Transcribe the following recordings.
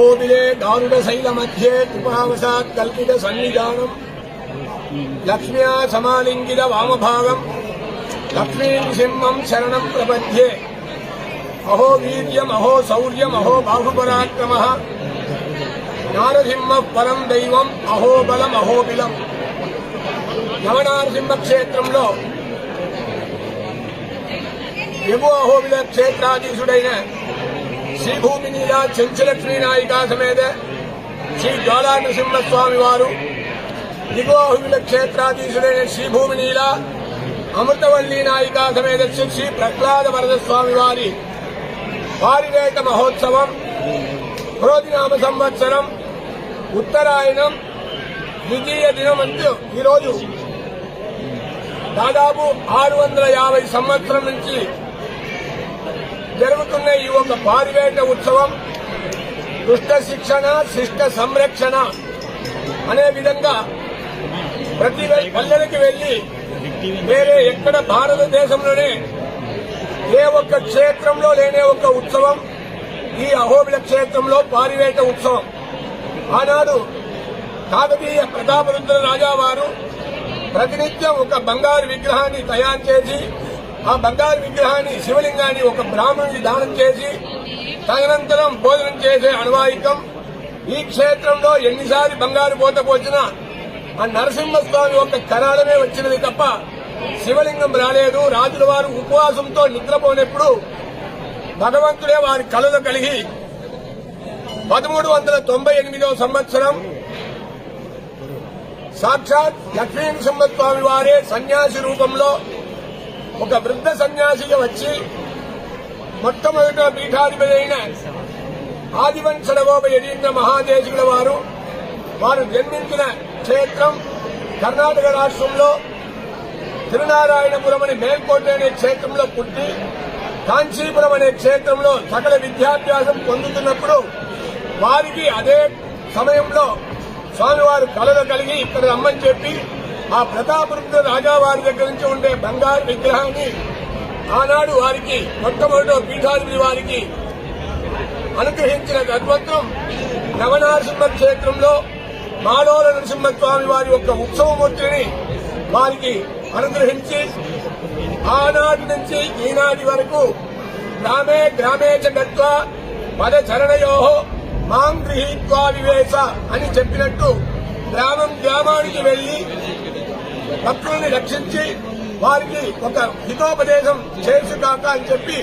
महोदये गारुडशैलमध्ये कृपावशात् कल्पितसन्निधानम् लक्ष्म्या समालिङ्गित वामभागम् लक्ष्मीनृसिंहम् शरणम् प्रपद्ये अहो वीर्यमहो शौर्यमहो बाहुपराक्रमः నారసింహ పరం దైవం అహోబలం అహోబిలం నవనారసింహ క్షేత్రంలో ఎగువ అహోబిల క్షేత్రాధీశుడైన శ్రీభూమి నీలా చెంచులక్ష్మీ నాయికా సమేత శ్రీ జ్వాలా నృసింహస్వామి వారు దిగోహుల క్షేత్రాధీశుడైన శ్రీభూమి నీల అమృతవల్లి నాయికా సమేత శ్రీ ప్రహ్లాద వరదస్వామి వారి పారివేక మహోత్సవం క్రోధినామ సంవత్సరం ఉత్తరాయణం ద్వితీయ దినమంతు ఈరోజు దాదాపు ఆరు వందల యాభై సంవత్సరం నుంచి జరుగుతున్న ఈ ఒక పారివేట ఉత్సవం దుష్ట శిక్షణ శిష్ట సంరక్షణ అనే విధంగా ప్రతి పల్లెలకి వెళ్ళి వేరే ఎక్కడ భారతదేశంలోనే ఏ ఒక్క క్షేత్రంలో లేనే ఒక ఉత్సవం ఈ అహోబిల క్షేత్రంలో పారివేట ఉత్సవం. ఆనాడు కాకతీయ ప్రతాపరుద్ర రాజావారు ప్రతినిత్యం ఒక బంగారు విగ్రహాన్ని తయారు చేసి ఆ బంగారు విగ్రహాన్ని శివలింగాన్ని ఒక బ్రాహ్మణుడికి దానం చేసి తదనంతరం భోజనం చేసే అనువాయికం ఈ క్షేత్రంలో ఎన్నిసార్లు బంగారు పోత పోసినా ఆ నరసింహస్వామి ఒక కరాళమే వచ్చినది తప్ప శివలింగం రాలేదు. రాజుల వారు ఉపవాసంతో నిద్రపోనప్పుడు భగవంతుడే వారి కళలు కలిగి పదమూడు వందల తొంభై ఎనిమిదవ సంవత్సరం సాక్షాత్ లక్ష్మీ నరసింహస్వామి వారే సన్యాసి రూపంలో ఒక వృద్ధ సన్యాసిగా వచ్చి మొట్టమొదట పీఠాధిపతి అయిన ఆదివంశడగోప మహాదేశుల వారు వారు జన్మించిన క్షేత్రం కర్ణాటక రాష్ట్రంలో తిరునారాయణపురం అనే మేల్కోట అనే క్షేత్రంలో పుట్టి కాంచీపురం అనే క్షేత్రంలో సకల విద్యాభ్యాసం పొందుతున్నప్పుడు వారికి అదే సమయంలో స్వామివారు కళలు కలిగి ఇక్కడ రమ్మని చెప్పి ఆ ప్రతాపరుద్ర రాజావారి దగ్గర నుంచి ఉండే బంగారు విగ్రహాన్ని ఆనాడు వారికి మొట్టమొదటి పీఠాధిపతి వారికి అనుగ్రహించిన తద్వత్వం నవనరసింహ క్షేత్రంలో మాలోల నరసింహస్వామి వారి యొక్క ఉత్సవమూర్తిని వారికి అనుగ్రహించి ఆనాటి నుంచి ఈనాటి వరకు గ్రామే గ్రామే చ గత్వా పదచరణయో మాం గృహీత్వా వివేశ అని చెప్పినట్టు గ్రామం గ్రామానికి వెళ్ళి భక్తుల్ని రక్షించి వారికి ఒక హితోపదేశం చేసుకాక అని చెప్పి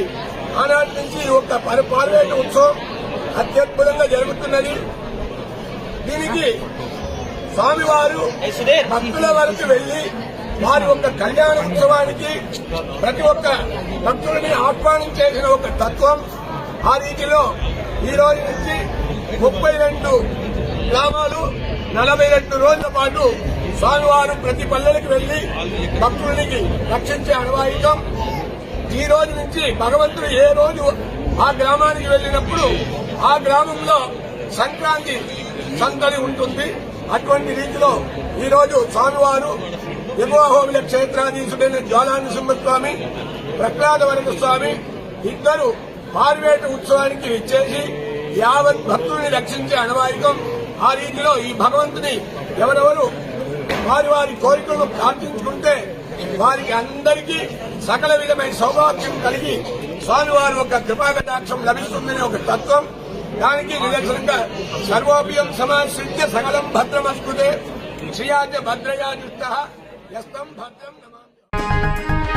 ఆనాటి నుంచి ఒక పార్వేట ఉత్సవం అత్యద్భుతంగా జరుగుతున్నది. దీనికి స్వామివారు భక్తుల వరకు వెళ్ళి వారి యొక్క కళ్యాణ ఉత్సవానికి ప్రతి ఒక్క భక్తులని ఆహ్వానించేసిన ఒక తత్వం ఆ రీతిలో ఈ రోజు నుంచి ముప్పై రెండు గ్రామాలు నలభై రెండు రోజుల పాటు స్వామివారు ప్రతి పల్లెలకు వెళ్ళి భక్తులకి రక్షించే అనువాయితం ఈ రోజు నుంచి భగవంతుడు ఏ రోజు ఆ గ్రామానికి వెళ్ళినప్పుడు ఆ గ్రామంలో సంక్రాంతి సందడి ఉంటుంది. అటువంటి రీతిలో ఈ రోజు స్వామివారు ఎగువహోమిల క్షేత్రాధీశుడైన జ్వాలానసింహస్వామి ప్రహ్లాద వరద స్వామి ఇద్దరు పార్వేట ఉత్సవానికి ఇచ్చేసి యావత్ భక్తుల్ని రక్షించే అనవాయికం ఆ రీతిలో ఈ భగవంతుని ఎవరెవరు వారి వారి కోరికలను ప్రార్థించుకుంటే వారికి అందరికీ సకల విధమైన సౌభాగ్యం కలిగి స్వామివారి ఒక కృపాకటాక్షం లభిస్తుందనే ఒక తత్వం. దానికి నిదర్శనంగా సర్వోపయం సమాశ్రిత్య సకలం భద్రమస్కృతే. శ్రియాచ భద్రయా దృష్ట యస్తం భద్రం నమా